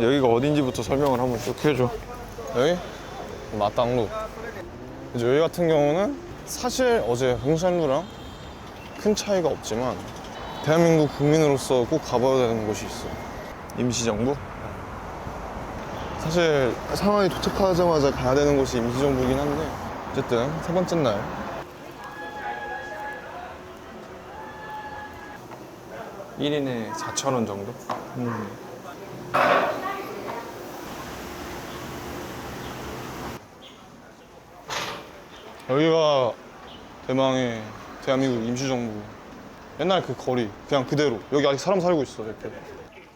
여기가 어딘지부터 설명을 한번 쭉 해줘. 여기 마땅루. 이제 여기 같은 경우는 사실 어제 홍산루랑 큰 차이가 없지만 대한민국 국민으로서 꼭 가봐야 되는 곳이 있어. 임시정부? 사실 상하이 도착하자마자 가야 되는 곳이 임시정부긴 한데 어쨌든 세 번째 날 1인에 4,000원 정도? 여기가 대망의 대한민국 임시정부 옛날 그 거리 그냥 그대로 여기 아직 사람 살고 있어 이렇게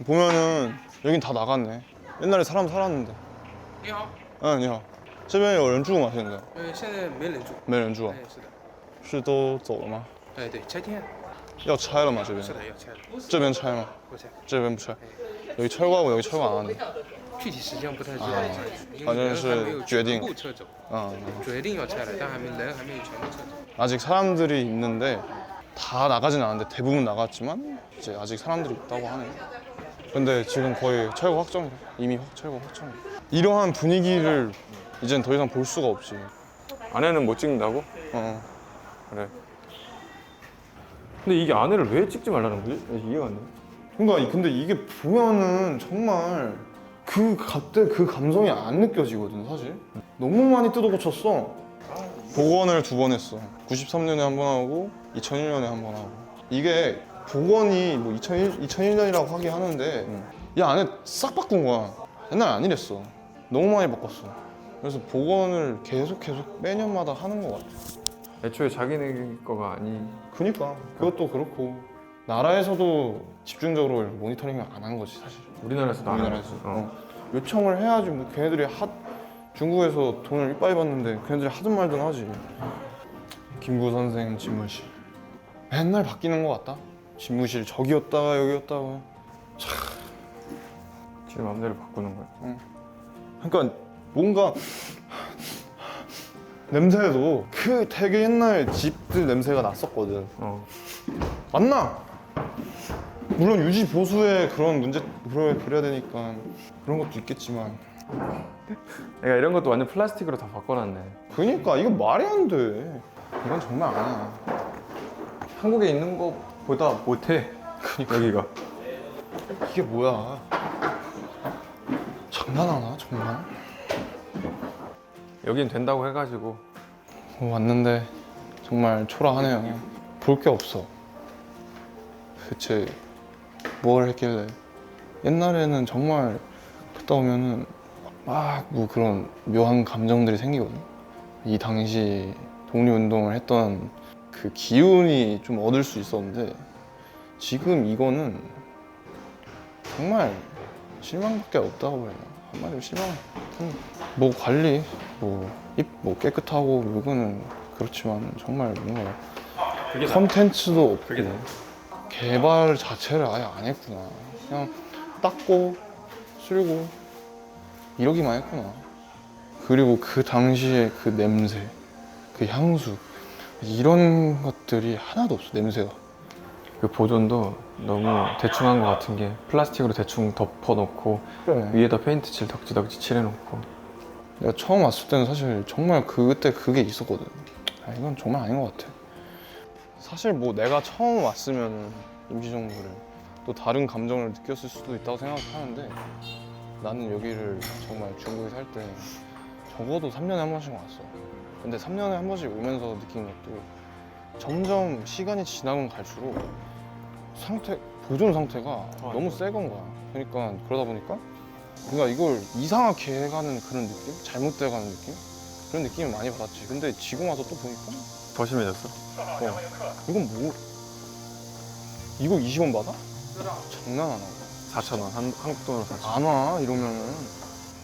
보면은 여긴 다 나갔네 옛날에 사람 살았는데 你好，啊你好这边有人住吗现在呃，现在没人住。没人住啊哎，是的，是都走了吗哎对，拆迁，要拆了吗这边是的，要拆了，这边拆吗不拆。这边不拆여기 철거하고 여기 철거 안 하네 具体时间不太知道，因反正是为人还没有决定全部撤走， 아, 决定要拆了，但还没人还没有全部撤走。 아직 사람들이 있는데 다 나가진 않았는데 대부분 나갔지만 이제 아직 사람들이 있다고 하네. 근데 지금 거의 철거 확정이래. 이미 확 철거 확정. 이러한 분위기를 이젠 더 이상 볼 수가 없지. 안에는 못 찍는다고? 어. 그래. 근데 이게 안에를 왜 찍지 말라는 거지? 이해가 안 돼. 그러니까 이- 근데 이게 보면은 정말 그 그때 그 감성이 안 느껴지거든 사실. 너무 많이 뜯어 고쳤어. 복원을 두 번 했어. 93년에 한 번 하고 2001년에 한 번 하고. 이게 복원이 뭐 2001, 2001년이라고 하긴 하는데 이 안에 싹 바꾼 거야. 옛날 아니랬어. 너무 많이 바꿨어. 그래서 복원을 계속 계속 매년마다 하는 것 같아. 애초에 자기네 거가 아니. 그니까 그것도 그렇고 나라에서도 집중적으로 모니터링을 안 한 거지 사실. 우리나라에서도 안 우리나라에서 하죠. 어. 요청을 해야지 뭐 걔네들이 하 중국에서 돈을 이빠이 받는데 걔네들이 하든 말든 하지 김구 선생 집무실 맨날 바뀌는 것 같다 집무실 저기였다가 여기였다가 지 마음대로 바꾸는 거야. 그러니까 뭔가 냄새도 그 되게 옛날 집들 냄새가 났었거든 어. 맞나? 물론 유지 보수에 그런 문제 그래 그래야 되니까 그런 것도 있겠지만 내가 이런 것도 완전 플라스틱으로 다 바꿔놨네. 그러니까 이건 말이 안 돼. 이건 정말 아니야. 한국에 있는 것보다 못해. 여기가. 이게 뭐야? 장난하나 정말? 여긴 된다고 해가지고 어, 왔는데 정말 초라하네요. 볼 게 없어. 대체 뭘 했길래? 옛날에는 정말 갔다 오면은 막 뭐 그런 묘한 감정들이 생기거든. 이 당시 독립운동을 했던 그 기운이 좀 얻을 수 있었는데 지금 이거는 정말 실망밖에 없다고 되나? 한마디로 실망. 음, 뭐 관리, 뭐 입 뭐 깨끗하고 뭐 이거는 그렇지만 정말 뭔가 컨텐츠도 없고. 개발 자체를 아예 안 했구나. 그냥 닦고 쓸고 이러기만 했구나. 그리고 그 당시에 그 냄새, 그 향수 이런 것들이 하나도 없어 냄새가. 그 보존도 너무 대충 한 것 같은 게 플라스틱으로 대충 덮어놓고 그래. 위에다 페인트 칠 덕지덕지 칠해놓고 내가 처음 왔을 때는 사실 정말 그때 그게 있었거든. 아, 이건 정말 아닌 것 같아. 사실 뭐 내가 처음 왔으면 임시정부를 또 다른 감정을 느꼈을 수도 있다고 생각하는데 나는 여기를 정말 중국에 살 때 적어도 3년에 한 번씩 왔어. 근데 3년에 한 번씩 오면서 느낀 것도 점점 시간이 지나면 갈수록 상태 보존 상태가 너무 세 건 거야. 그러니까 그러다 보니까 뭔가 이걸 이상하게 해가는 그런 느낌? 잘못돼가는 느낌? 그런 느낌을 많이 받았지. 근데 지금 와서 또 보니까 더 심해졌어? 어, 이건 뭐 이거 20원 받아? 장난 안 하고 4,000원 한, 한국 돈으로 4,000원 안 와 이러면은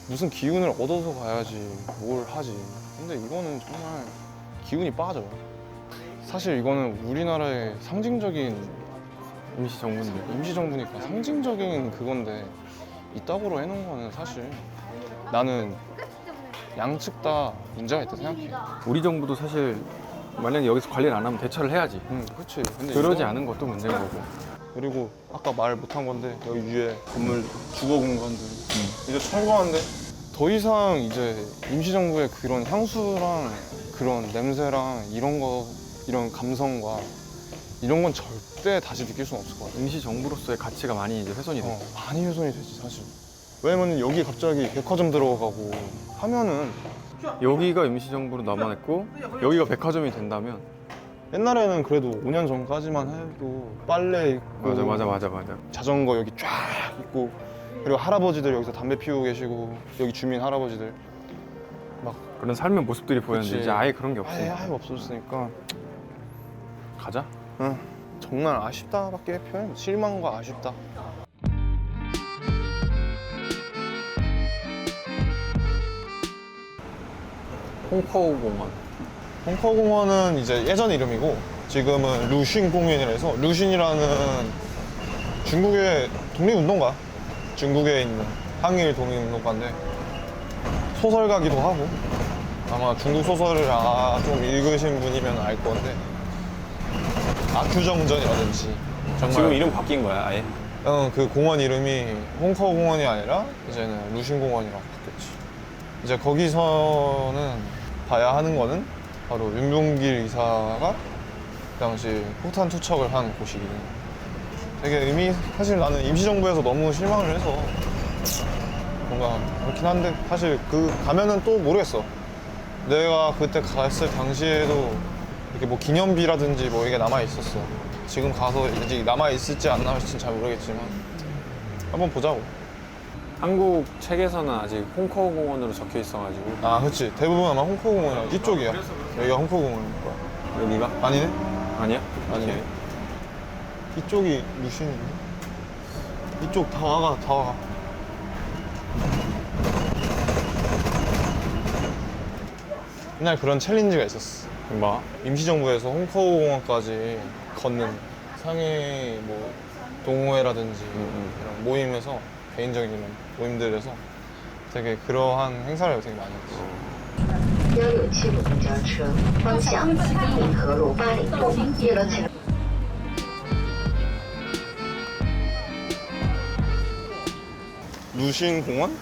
무슨 기운을 얻어서 가야지 뭘 하지. 근데 이거는 정말 기운이 빠져. 사실 이거는 우리나라의 상징적인 임시 정부인데 임시정부니까 상징적인 그건데 이따구로 해놓은 거는 사실 나는 양측 다 문제가 있다 생각해. 우리 정부도 사실 만약에 여기서 관리를 안 하면 대처를 해야지. 응, 그렇지. 근데 그러지 이거- 않은 것도 문제인 거고. 그리고 아까 말 못한 건데 여기 위에 건물 주거 공간들 이제 철거한데 더 이상 이제 임시정부의 그런 향수랑 그런 냄새랑 이런 거 이런 감성과 이런 건 절대 다시 느낄 수는 없을 것 같아. 임시 정부로서의 가치가 많이 이제 훼손이 돼. 어, 많이 훼손이 되지 사실. 왜냐면 여기 갑자기 백화점 들어가고 하면은 여기가 임시 정부로 남아있고 여기가 백화점이 된다면 옛날에는 그래도 5년 전까지만 해도 빨래 있고 맞아 맞아 맞아 맞아. 자전거 여기 쫙 있고 그리고 할아버지들 여기서 담배 피우고 계시고 여기 주민 할아버지들 그런 삶의 모습들이 보였는데 그치. 이제 아예 그런 게 없어. 아예 없어졌으니까 가자. 응, 정말 아쉽다밖에 표현 못- 실망과 아쉽다 홍커우 공원. 홍커공원은 이제 예전 이름이고 지금은 루신 공園이라서 루신이라는 중국의 독립운동가 중국에 있는 항일 독립운동가인데 소설가기도 하고 아마 중국 소설을 아, 좀 읽으신 분이면 알 건데 아큐정전이라든지 정말 지금 이름 바뀐 거야 아예? 어, 그 공원 이름이 홍커 공원이 아니라 이제는 루신 공원이라고 바뀌었지. 이제 거기서는 봐야 하는 거는 바로 윤봉길 이사가 그 당시 폭탄 투척을 한 곳이거든. 되게 의미, 사실 나는 임시정부에서 너무 실망을 해서 뭔가 그렇긴 한데 사실 그 가면은 또 모르겠어. 내가 그때 갔을 당시에도 이렇게 뭐 기념비라든지 뭐 이게 남아 있었어. 지금 가서 이제 남아 있을지 안 있을지 잘 모르겠지만 한번 보자고. 한국 책에서는 아직 홍커우 공원으로 적혀 있어가지고 아, 그렇지. 대부분 아마 홍코공원이야. 이쪽이야. 여기가 홍코공원일 거야. 여기가 아니네? 아니야? 아니네. 이쪽이 루신인데? 이쪽 다 와가, 다 와가. 옛날 그런 챌린지가 있었어. 뭐? 임시정부에서 홍커공원까지 걷는 상해 뭐 동호회라든지 이런 모임에서 개인적인 이런 모임들에서 되게 그러한 행사를 되게 많이 했지.幺有七路公交车，方向颍河路八里路，一轮前。 루신 공원,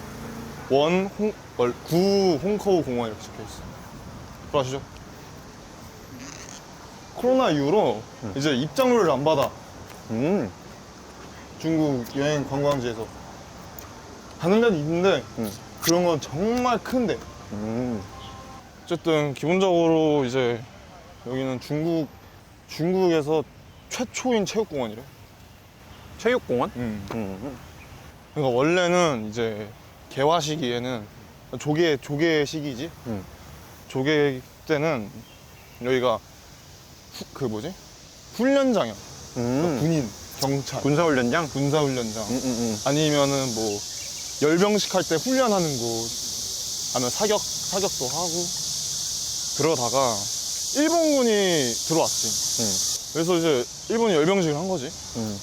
원 홍, 월, 구 홍커우 공원 이렇게 적혀 있어. 들어가시죠. 코로나 이후로 이제 입장료를 안 받아. 음. 중국 여행 관광지에서. 가는 데는 있는데 음. 그런 건 정말 큰데. 음. 어쨌든 기본적으로 이제 여기는 중국 중국에서 최초인 체육공원이래. 체육공원? 음. 음. 그러니까 원래는 이제 개화 시기에는 조개 조개 시기지. 음. 조개 때는 여기가 후- 그 뭐지 훈련장이야. 그러니까 음. 군인, 경찰, 군사훈련장? 군사훈련장. 음, 음, 음. 아니면은 뭐 열병식 할 때 훈련하는 곳, 아니면 사격 사격도 하고 그러다가 일본군이 들어왔지. 그래서 이제 일본이 열병식을 한 거지. 음.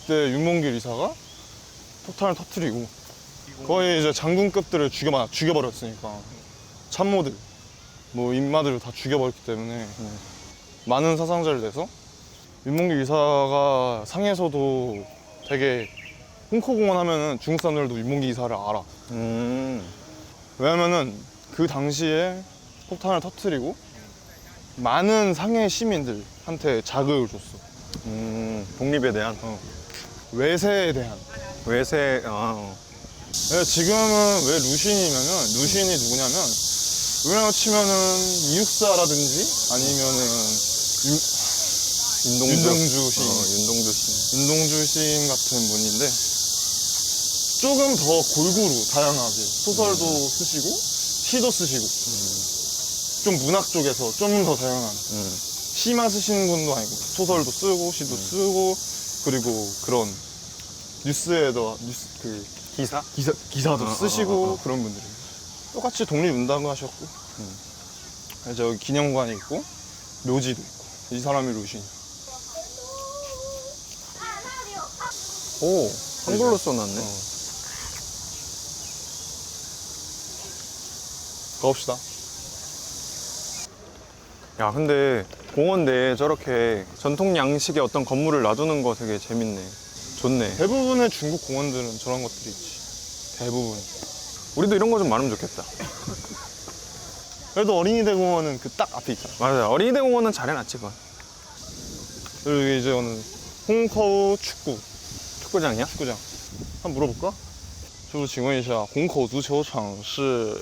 그때 윤몽길 이사가 폭탄을 터트리고 거의 이제 장군급들을 죽여 죽여버렸으니까 참모들 뭐 인마들을 다 죽여버렸기 때문에 많은 사상자를 내서 윤몽길 이사가 상에서도 되게 홍코공원 하면은 중국 사람들도 윤몽길 이사를 알아. 음. 왜냐면은 그 당시에 폭탄을 터트리고 많은 상해 시민들한테 자극을 줬어. 음. 독립에 대한 외세에 대한. 외세 아, 어. 네, 지금은 왜 루신이냐면 루신이 누구냐면 우리나라 치면은 이육사라든지 아니면은 윤, 윤동주 윤동주 시인. 어, 윤동주 씨. 윤동주 시인 같은 분인데 조금 더 골고루 다양하게 소설도 쓰시고 시도 쓰시고 좀 문학 쪽에서 좀 더 다양한 음. 시만 쓰시는 분도 아니고 소설도 쓰고 시도 쓰고 그리고 그런 뉴스에도 뉴스 그 기사? 기사, 기사도 어, 어, 쓰시고 어, 어. 그런 분들이 똑같이 독립운동가 하셨고 그래서 여기 기념관이 있고 묘지도 있고 이 사람이 루신 오. 한글로 써놨네. 가봅시다 야 근데 공원 내에 저렇게 전통 양식의 어떤 건물을 놔두는 거 되게 재밌네 좋네 대부분의 중국 공원들은 저런 것들이 있지. 대부분. 우리도 이런 거 좀 많으면 좋겠다 그래도 어린이대 공원은 그 딱 앞에 있잖아. 맞아 어린이대 공원은 잘 해놨지 그건 그리고 이제 오늘 홍커우 축구 축구장이야? 축구장. 한번 물어볼까? 师傅，请问一下，虹口足球场是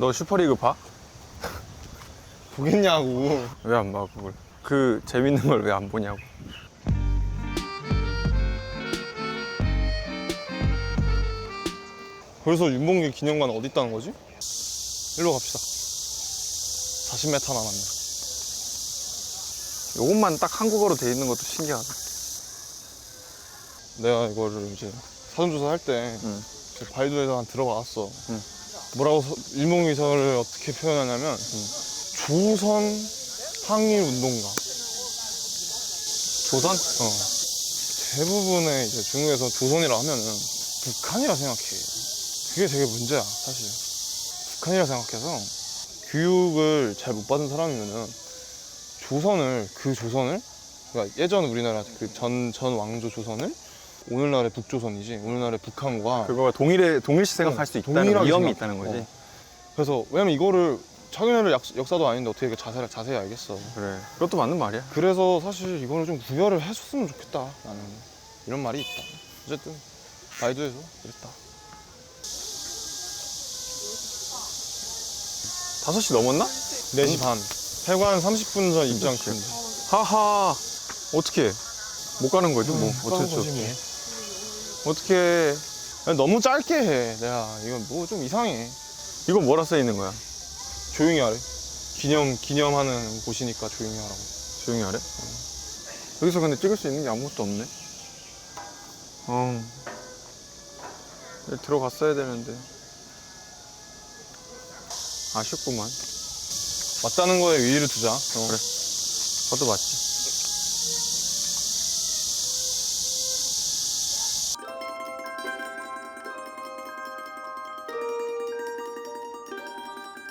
너 슈퍼리그 봐? 보겠냐고. 왜 안 봐 그걸 그 재밌는 걸 왜 안 보냐고 그래서 윤봉길 기념관 어디 있다는 거지? 일로 갑시다. 40m 남았네. 요것만 딱 한국어로 돼 있는 것도 신기하다 내가 이거를 이제 사전조사 할 때 응. 바이두에서 한 들어봤어. 응. 뭐라고 서- 일몽이설을 어떻게 표현하냐면 조선 항일 운동가. 조선? 어. 대부분의 이제 중국에서 조선이라 하면은 북한이라 생각해. 그게 되게 문제야, 사실. 북한이라 생각해서 교육을 잘 못 받은 사람이면은 조선을, 그 조선을, 그러니까 예전 우리나라 그 전, 전 왕조 조선을 오늘날의 북조선이지, 오늘날의 북한과 그거가 동일해 동일시 생각할 수 있다는 동일하게 위험이 있다는 거지. 어. 그래서 왜냐면 이거를 역, 역사도 아닌데 어떻게 자세히, 자세히 알겠어. 그래. 그것도 맞는 말이야. 그래서 사실 이거를 좀 구별을 해줬으면 좋겠다 나는 이런 말이 있다. 어쨌든 바이두에서 그랬다. 5시 넘었나? 4시 반. 폐관 30분 전 입장 금지 하하. 어떻게 못 가는 거지 뭐. 어쩔 수 없지 어떻게 너무 짧게 해. 내가 이건 뭐 좀 이상해. 이거 뭐라 써 있는 거야? 조용히 하래. 기념 기념하는 곳이니까 조용히 하라고. 조용히 하래? 여기서 근데 찍을 수 있는 게 아무것도 없네. 어. 들어갔어야 되는데. 아쉽구만. 맞다는 거에 의의를 두자. 그래. 그것도 맞지